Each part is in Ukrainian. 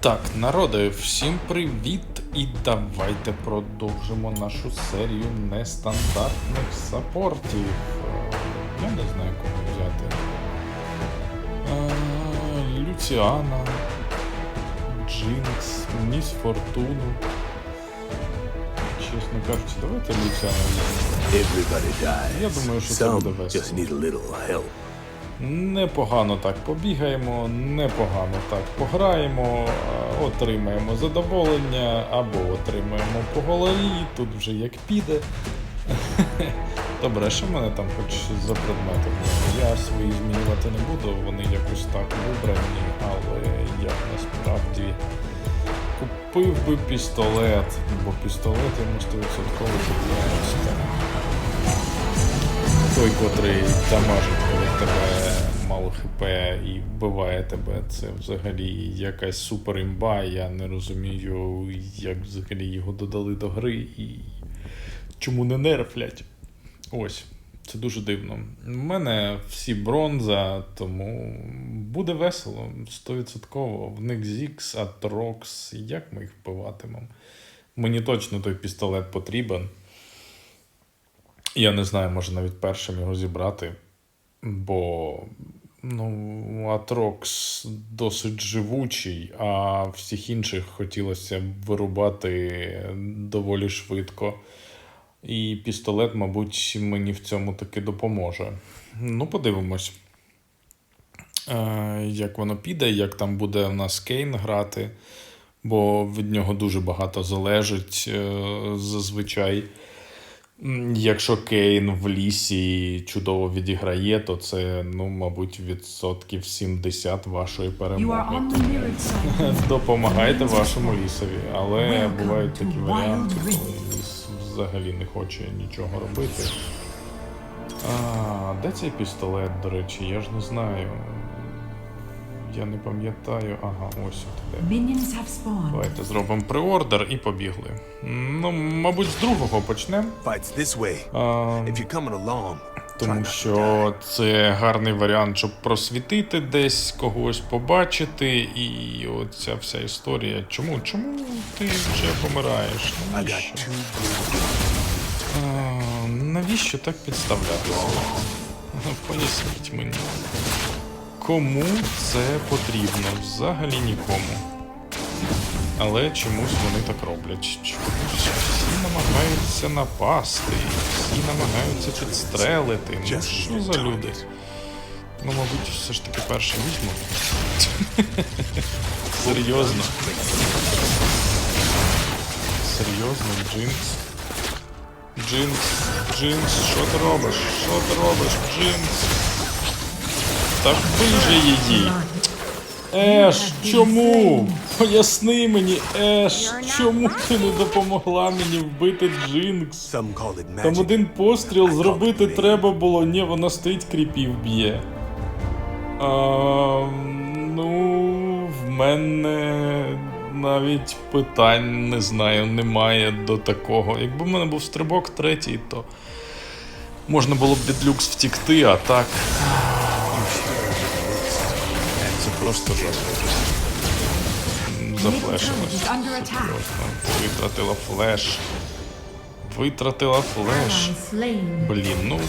Так, народи, всім привіт! І давайте продовжимо нашу серію нестандартних саппортів. Е, Я не знаю, кого взяти. Е, Люціана, Джинкс, Міс Фортуну. Чесно кажучи, давайте Люціана візьмемо. Я думаю, що це буде весело. Непогано так побігаємо, непогано так пограємо, отримаємо задоволення або отримаємо по голові, тут вже як піде. Добре, що в мене там хоч за предмети? Я свої змінювати не буду, вони якось так вибрані, але я насправді купив би пістолет, бо пістолет йому 100% купляється той, котрий дамажить, коли тебе хп і вбиває тебе, це взагалі якась супер імба. Я не розумію, як взагалі його додали до гри і чому не нерфлять. Ось. Це дуже дивно. У мене всі бронза, тому буде весело, 100%. В них Зікс, Атрокс. Як ми їх вбиватимемо? Мені точно той пістолет потрібен. Я не знаю, може навіть першим його зібрати, бо ну, Атрокс досить живучий, а всіх інших хотілося б вирубати доволі швидко. І пістолет, мабуть, мені в цьому таки допоможе. Ну, подивимось, е, як воно піде, як там буде в нас Кейн грати, бо від нього дуже багато залежить е, зазвичай. Якщо Кейн в лісі чудово відіграє, то це, ну, мабуть, відсотків 70 вашої перемоги. Допомагайте вашому лісові, але бувають такі варіанти, коли ліс взагалі не хоче нічого робити. А, де цей пістолет, до речі, я ж не знаю. Я не пам'ятаю. Ага, ось от. Давайте зробимо преордер і побігли. Ну, мабуть, з другого почнемо. Тому що це гарний варіант, щоб просвітити десь, когось побачити, і оця вся історія. Чому? Чому ти вже помираєш? Навіщо? А, навіщо так підставлятися? Ну, Поясніть мені. Кому це потрібно? Взагалі нікому. Але чомусь вони так роблять. Чомусь всі намагаються напасти, всі намагаються підстрелити. Ну що за люди? Ну, мабуть, все ж таки перше візьму. Серйозно. Серйозно, Джинкс. Джинкс, Джинкс, що ти робиш? Що ти робиш, Джинкс? Та вбий же її. Еш, чому? Поясни мені, Еш, чому ти не допомогла мені вбити Джинкс? Там один постріл зробити треба було. Ні, вона стоїть кріпів б'є. А, ну, в мене навіть питань не знаю, немає до такого. Якби в мене був стрибок третій, то можна було б від люкс втікти, а так. Просто. Серйозно. Витратила флеш. Витратила флеш. Блін, ну.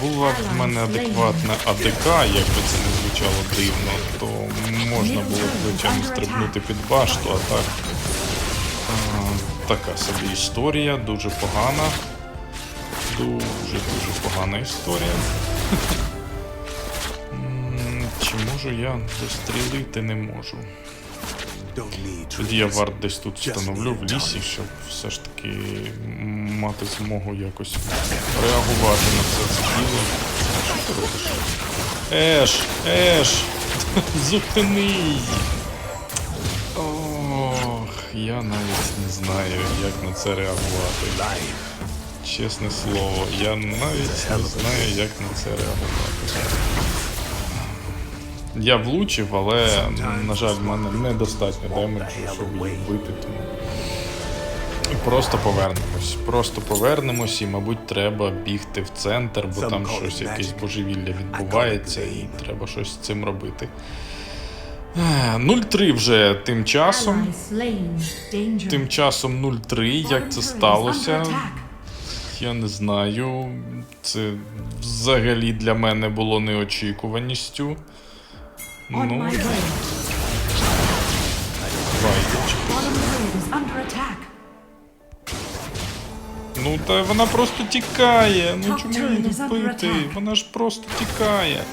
Була б в мене адекватна АДК, якби це не звучало дивно, то можна було б звичайно стрибнути під башту, а так. А, така собі історія, дуже погана. Дуже-дуже погана історія. Чи можу я застрілити не можу? Тоді я варт десь тут встановлю в лісі, щоб все ж таки мати змогу якось реагувати на це це діло. Що ти робиш? Еш, Еш! Зупини! Ох, я навіть не знаю, як на це реагувати. Чесне слово, я навіть не знаю, як на це реагувати. Я влучив, але, на жаль, в мене недостатньо демеджу, щоб її вбити, тому. Просто повернемось. Просто повернемось, і, мабуть, треба бігти в центр, бо там щось якесь божевілля відбувається, і треба щось з цим робити. Е, 0-3 вже тим часом. Тим часом 0-3. Як це сталося? Я не знаю. Це взагалі для мене було неочікуваністю. On Ну, my way. байдуже. Bottom turret is under attack. Ну та вона просто тікає. Ну Top чому turret її is under бити? attack. Вона ж просто тікає.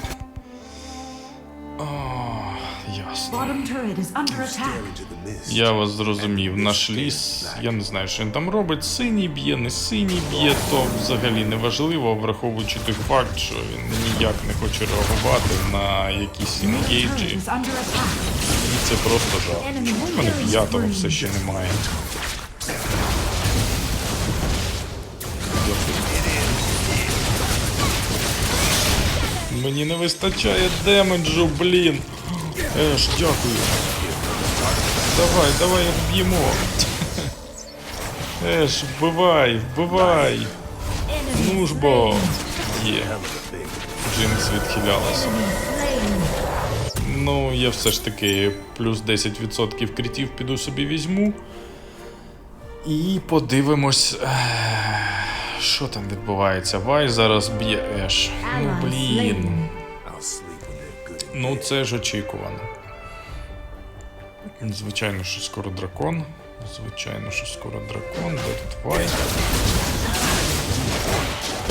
Я вас зрозумів. Наш ліс, я не знаю, що він там робить. Синій б'є, не синій б'є, то взагалі не важливо, враховуючи той факт, що він ніяк не хоче реагувати на якісь інгейджі. is under attack. І це просто жах. Чому в мене п'ятого все ще немає? Мені не вистачає демеджу, блін. Еш, дякую. Давай, давай вб'ємо. Еш, вбивай, вбивай. Ну ж бо. Є. Джинкс відхилялася. Ну, я все ж таки плюс 10% критів піду собі візьму. І подивимось, що там відбувається. Вай зараз б'є Еш. Ну блін. Ну це ж очікувано. Звичайно, що скоро дракон. Звичайно, що скоро дракон. Де?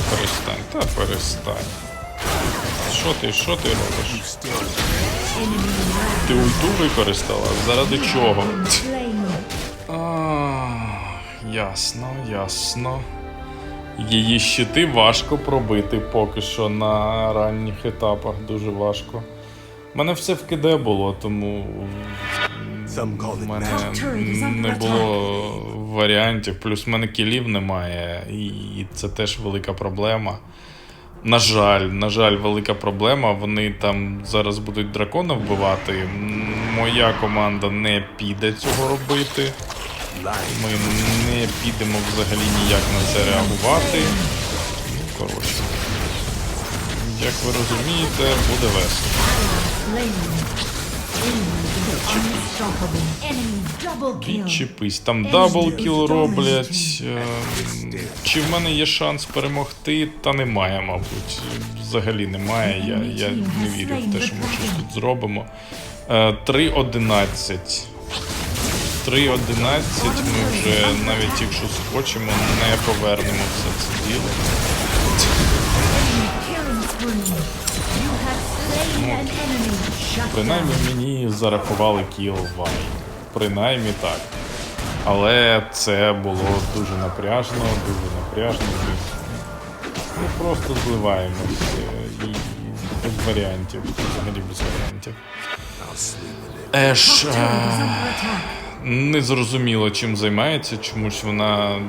Перестань, та перестань. Що ти, що ти робиш? Ти ульту використала? Заради чого? А, ясно, ясно. Її щити важко пробити поки що на ранніх етапах, дуже важко. У мене все в КД було, тому в мене не було варіантів. Плюс в мене кілів немає, і це теж велика проблема. На жаль, на жаль, велика проблема. Вони там зараз будуть дракона вбивати. Моя команда не піде цього робити. Ми не підемо взагалі ніяк на це реагувати. Коротше. Як ви розумієте, буде весело. Відчепись. Там дабл кіл роблять. Ем, Чи в мене є шанс перемогти? Та немає, мабуть. Взагалі немає. Я, я не вірю в те, що ми щось тут зробимо. Е, 3.11. 3.11 ми вже навіть якщо схочемо, не повернемо все це діло. Принаймні мені зарахували кіл вай. Принаймні так. Але це було дуже напряжно, дуже напряжно. Ми просто зливаємось е, і без варіантів, взагалі без варіантів. Еш е, не зрозуміло, чим займається, чомусь вона.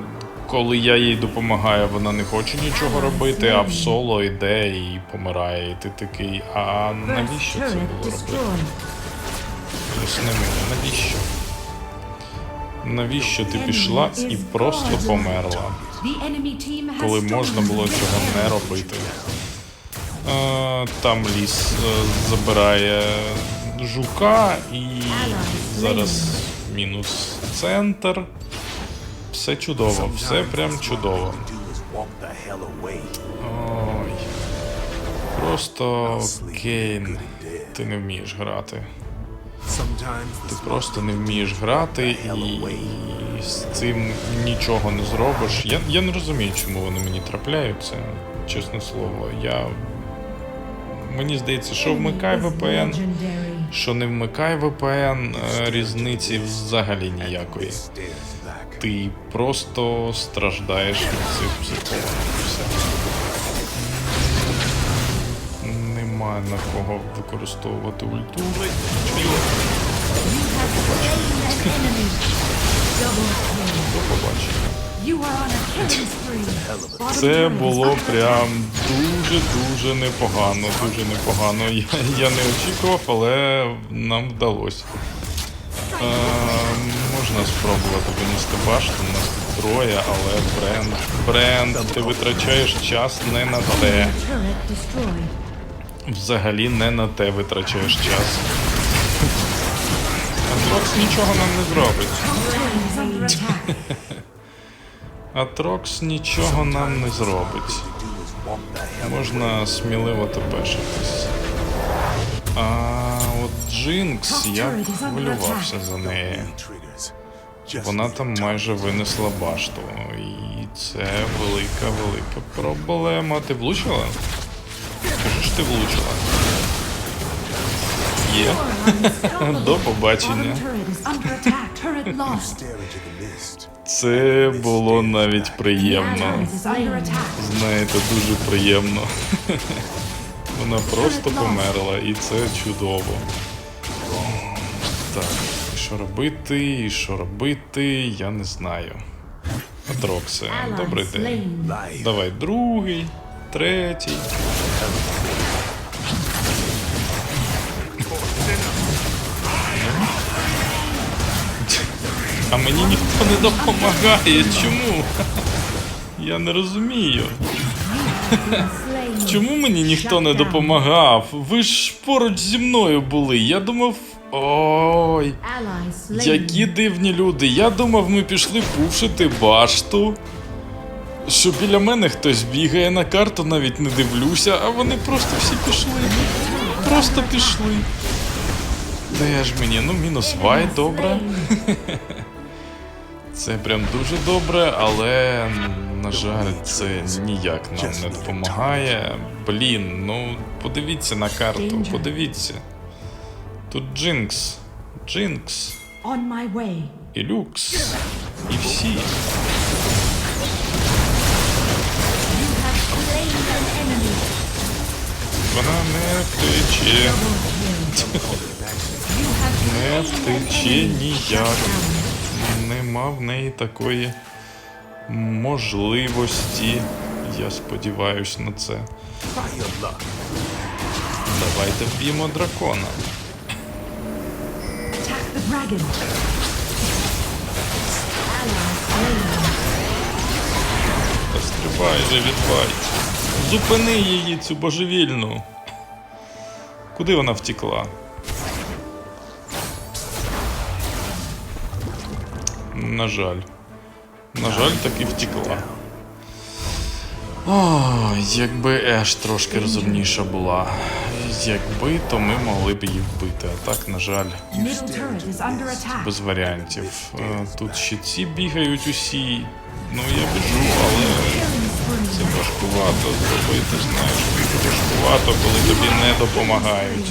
Коли я їй допомагаю, вона не хоче нічого робити, а в соло йде і помирає. І ти такий, а навіщо це було робити? Поясни мені, навіщо? Навіщо ти пішла і просто померла, коли можна було цього не робити? Е, Там ліс е, забирає жука і зараз мінус центр. Все чудово, все прям чудово. Ой. Просто Кейн, ти не вмієш грати. Ти просто не вмієш грати і з цим нічого не зробиш. Я, я не розумію, чому вони мені трапляються, чесне слово. Я. Мені здається, що вмикай VPN, що не вмикай VPN, е, різниці взагалі ніякої. Ти просто страждаєш від цих психологів. Все. Нема на кого використовувати ульту. До побачення. Це було прям дуже-дуже непогано, дуже непогано. Я, я не очікував, але нам вдалося. Е, можна спробувати винести башту, у нас тут троє, але бренд. Бренд, ти витрачаєш час не на те. Взагалі не на те витрачаєш час. Атрокс нічого нам не зробить. Атрокс нічого нам не зробить. Можна сміливо тепешитись. А от Джинкс, я хвилювався за неї. Вона там майже винесла башту. І це велика, велика проблема. Ти влучила? Кажи ж ти влучила. Є. До побачення. Це було навіть приємно. Знаєте, дуже приємно. Вона просто померла, і це чудово. Так, що робити, і що робити, я не знаю. Атроксе, добрий день. Давай другий, третій. А мені ніхто не допомагає. Чому? Я не розумію. Чому мені ніхто не допомагав? Ви ж поруч зі мною були. Я думав. Ой, які дивні люди. Я думав, ми пішли пушити башту. Що біля мене хтось бігає на карту, навіть не дивлюся, а вони просто всі пішли. Просто пішли. Де ж мені? Ну, мінус вай, добре. Це прям дуже добре, але на жаль, це ніяк нам не допомагає. Блін, ну подивіться на карту, подивіться. Тут Джинкс, Джинкс і Люкс. І всі. Вона не втече, не втече ніяк. Нема в неї такої можливості. Я сподіваюсь на це. Давайте вб'ємо дракона. Та стрибай же, відбай. Зупини її, цю божевільну. Куди вона втекла? На жаль. На жаль, таки втекла. О, якби Еш трошки розумніша була. Якби, то ми могли б її вбити. А так, на жаль, без варіантів. Е, Тут ще ці бігають усі. Ну я біжу, але це важкувато зробити, знаєш, важкувато, коли тобі не допомагають.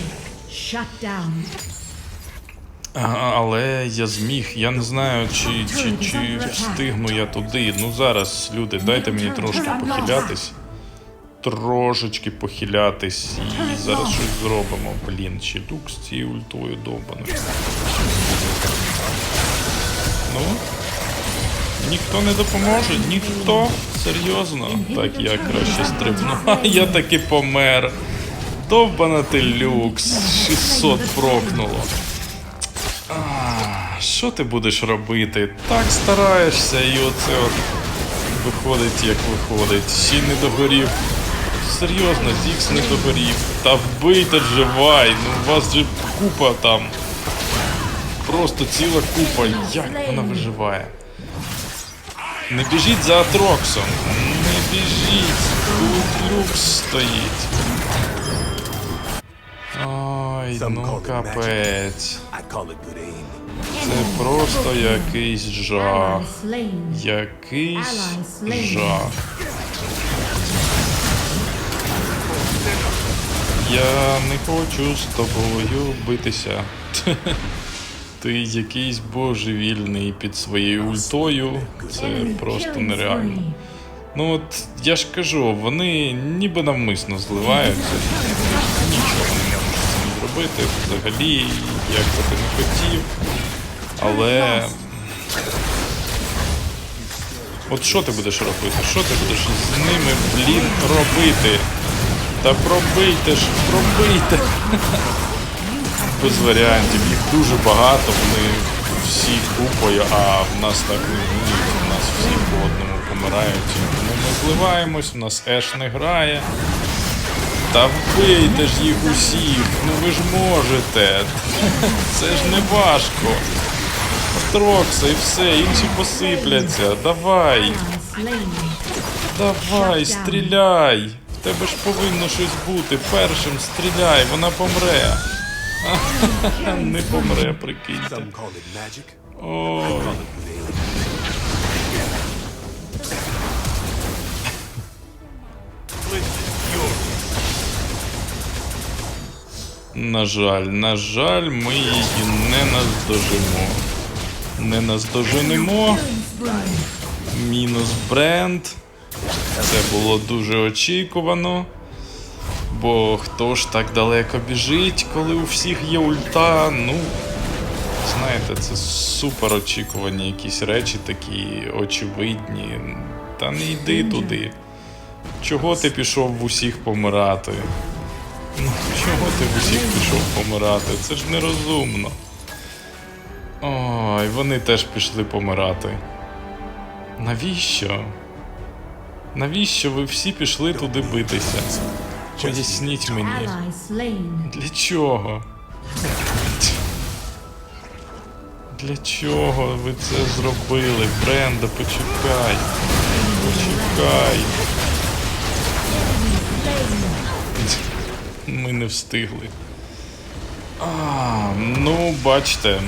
Але я зміг, я не знаю, чи, чи, чи встигну я туди. Ну зараз, люди, дайте мені трошки похилятись. Трошечки похилятись і зараз щось зробимо. Блін, чи люк з цією ультою довбаною. Ну, ніхто не допоможе, ніхто. Серйозно. Так я краще стрибну. А я таки помер. Довбана ти люкс. 600 прокнуло. Що ти будеш робити? Так стараєшся, і оце от виходить, як виходить. Ще не догорів. Серйозно, Зікс не догорів. Та вбийте же вай, ну у вас же купа там. Просто ціла купа. Як вона виживає? Не біжіть за Атроксом. Не біжіть. Тут люкс стоїть. Ой, ну капець. Це просто якийсь жах. Якийсь жах. Я не хочу з тобою битися. Ти якийсь божевільний під своєю ультою. Це просто нереально. Ну от я ж кажу, вони ніби навмисно зливаються. Не зробити. Взагалі, як би ти не хотів. Але. От що ти будеш робити? Що ти будеш з ними, блін, робити? Та пробийте ж, пробийте. Без варіантів. Їх дуже багато, вони всі купою, а в нас так не вміють. У нас всі по одному помирають. Тому ми зливаємось, у нас Еш не грає. Та вбийте ж їх усіх, ну ви ж можете. Це ж не важко. Строкса і все, інші посипляться. Давай, давай, стріляй. В тебе ж повинно щось бути. Першим стріляй, вона помре. Не помре, прикиньте. Some На жаль, на жаль, ми її не наздожимо. Не наздоженемо. Мінус бренд. Це було дуже очікувано. Бо хто ж так далеко біжить, коли у всіх є ульта? Ну, знаєте, це супер очікувані якісь речі такі очевидні. Та не йди туди. Чого ти пішов в усіх помирати? Ну, чого ти в усіх пішов помирати? Це ж нерозумно. Ой, вони теж пішли помирати. Навіщо? Навіщо ви всі пішли туди битися? Поясніть мені. Для чого? Для чого ви це зробили? Бренда, почекай. Почекай. Ми не встигли. А, ну, бачите.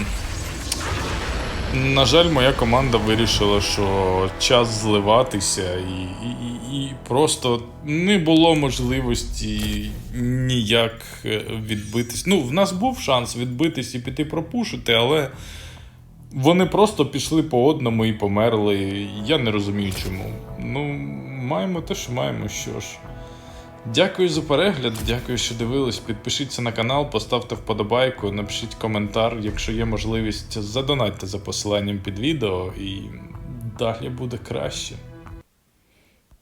На жаль, моя команда вирішила, що час зливатися, і, і, і, просто не було можливості ніяк е, відбитись. Ну, в нас був шанс відбитись і піти пропушити, але вони просто пішли по одному і померли. Я не розумію чому. Ну, маємо те, що маємо, що ж. Дякую за перегляд, дякую, що дивились. Підпишіться на канал, поставте вподобайку, напишіть коментар, якщо є можливість, задонатьте за посиланням під відео і далі буде краще.